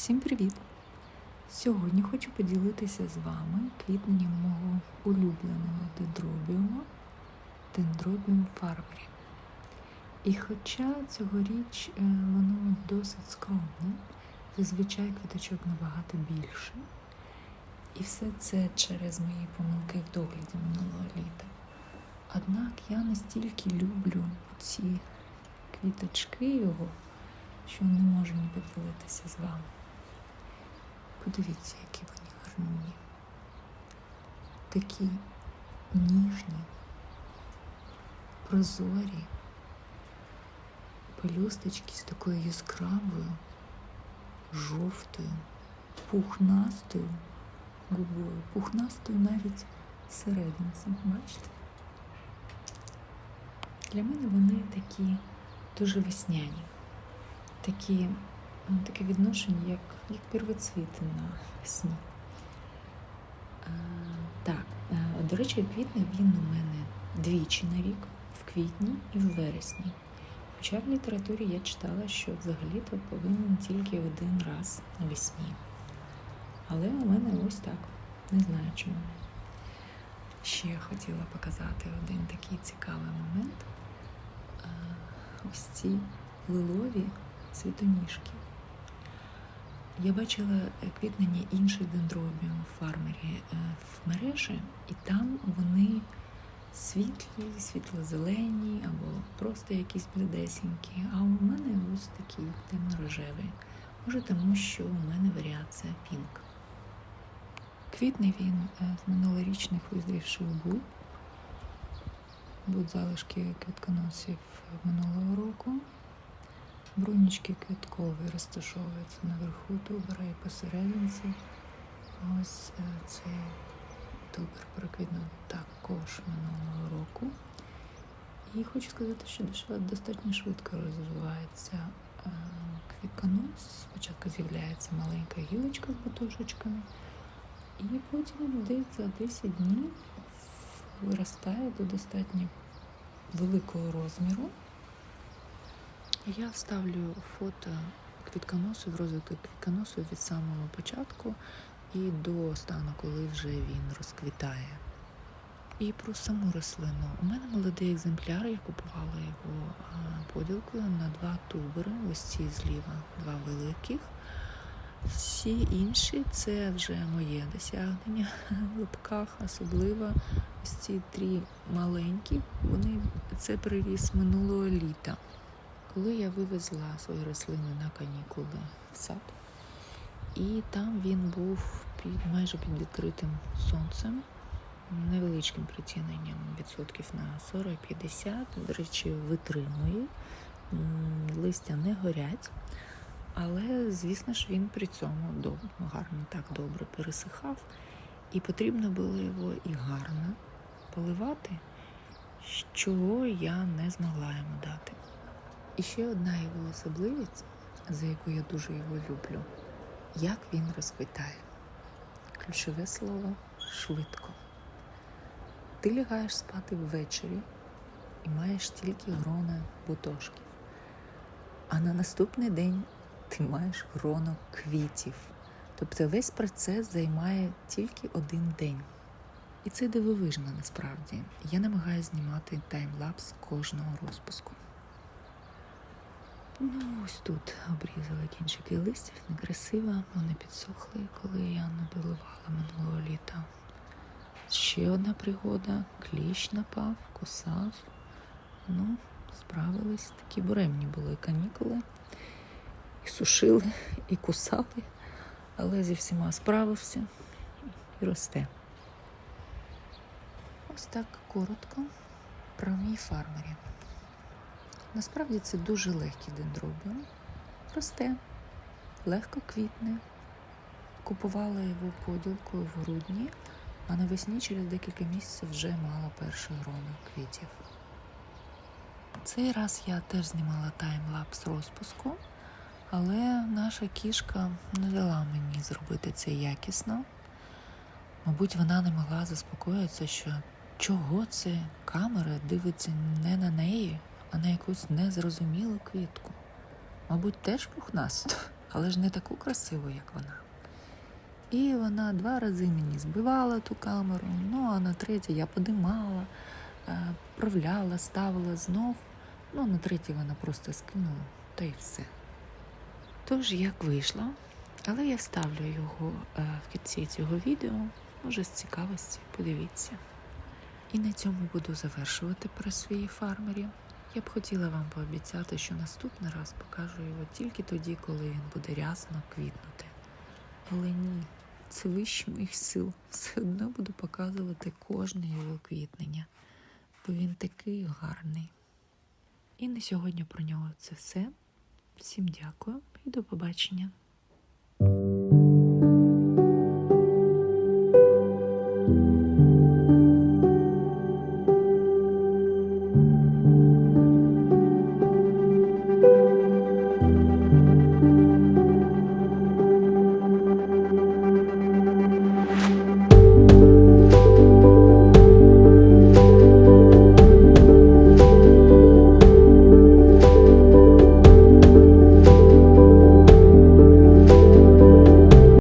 Всім привіт! Сьогодні хочу поділитися з вами квітненням мого улюбленого дендробіума дендробіум фарбері. І хоча цьогоріч е, воно досить скромне, зазвичай квіточок набагато більше. І все це через мої помилки в догляді минулого літа. Однак я настільки люблю ці квіточки його, що не можу не поділитися з вами. Подивіться, які вони гармоні. Такі ніжні, прозорі, пелюсточки з такою яскравою, жовтою, пухнастою губою, пухнастою навіть серединці. Бачите? Для мене вони такі дуже весняні, такі, таке відношення, як, як первоцвіти на весні. А, так, а, до речі, квітне він у мене двічі на рік, в квітні і в вересні. Хоча в літературі я читала, що взагалі-то повинен тільки один раз навесні. Але у мене ось так. Не знаю чому. Ще хотіла показати один такий цікавий момент. Ось ці лилові цвітоніжки. Я бачила е, квітнення інших дендробіумів фармері е, в мережі, і там вони світлі, світло-зелені або просто якісь блідесенькі. А у мене ось такий темно-рожевий. Може, тому що у мене варіація пінк. Квітне він е, з минулорічних визрівших бульб. Будуть залишки квітконосів минулого року. Брунічки квіткові розташовуються наверху тубера і посерединці. Ось е, цей тубер проквітнув також минулого року. І хочу сказати, що достатньо швидко розвивається е, квітконос. Спочатку з'являється маленька гілочка з бутушечками, і потім десь за 10 днів виростає до достатньо великого розміру. Я вставлю фото квітконосу в розвитку квітконосу від самого початку і до стану, коли вже він розквітає. І про саму рослину. У мене молодий екземпляр, я купувала його поділкою на два тубери, ось ці зліва, два великих. Всі інші це вже моє досягнення в лапках, особливо ось ці три маленькі, вони це приріс минулого літа. Коли я вивезла свої рослини на канікули в сад, і там він був під майже під відкритим сонцем, невеличким притіненням відсотків на 40-50. До речі, витримує, листя не горять. Але, звісно ж, він при цьому гарно так добре пересихав, і потрібно було його і гарно поливати, чого я не змогла йому дати. І ще одна його особливість, за яку я дуже його люблю, як він розквітає. Ключове слово швидко. Ти лягаєш спати ввечері і маєш тільки грона бутошків. А на наступний день ти маєш гроно квітів. Тобто весь процес займає тільки один день. І це дивовижно насправді. Я намагаюся знімати таймлапс кожного розпуску. Ну, ось тут обрізала кінчики листів, некрасиво, вони підсохли, коли я не минулого літа. Ще одна пригода, кліщ напав, кусав. Ну, справились, такі буремні були канікули. І сушили, і кусали, але зі всіма справився і росте. Ось так коротко про мій фармері. Насправді це дуже легкий дендробіум. Росте, легко квітне. Купувала його поділкою в грудні, а навесні через декілька місяців вже мала перший гроно квітів. Цей раз я теж знімала таймлапс розпуску, але наша кішка не дала мені зробити це якісно. Мабуть, вона не могла заспокоїтися, що чого це камера дивиться не на неї, а на якусь незрозумілу квітку. Мабуть, теж пухнасту. але ж не таку красиву, як вона. І вона два рази мені збивала ту камеру, ну а на третє я подимала, е, правляла, ставила знов. Ну, на третє вона просто скинула, та й все. Тож як вийшло, але я вставлю його е, в кінці цього відео, може з цікавості, подивіться. І на цьому буду завершувати про свої фармері. Я б хотіла вам пообіцяти, що наступний раз покажу його тільки тоді, коли він буде рясно квітнути. Але ні, це вище моїх сил. Все одно буду показувати кожне його квітнення, бо він такий гарний. І на сьогодні про нього це все. Всім дякую і до побачення.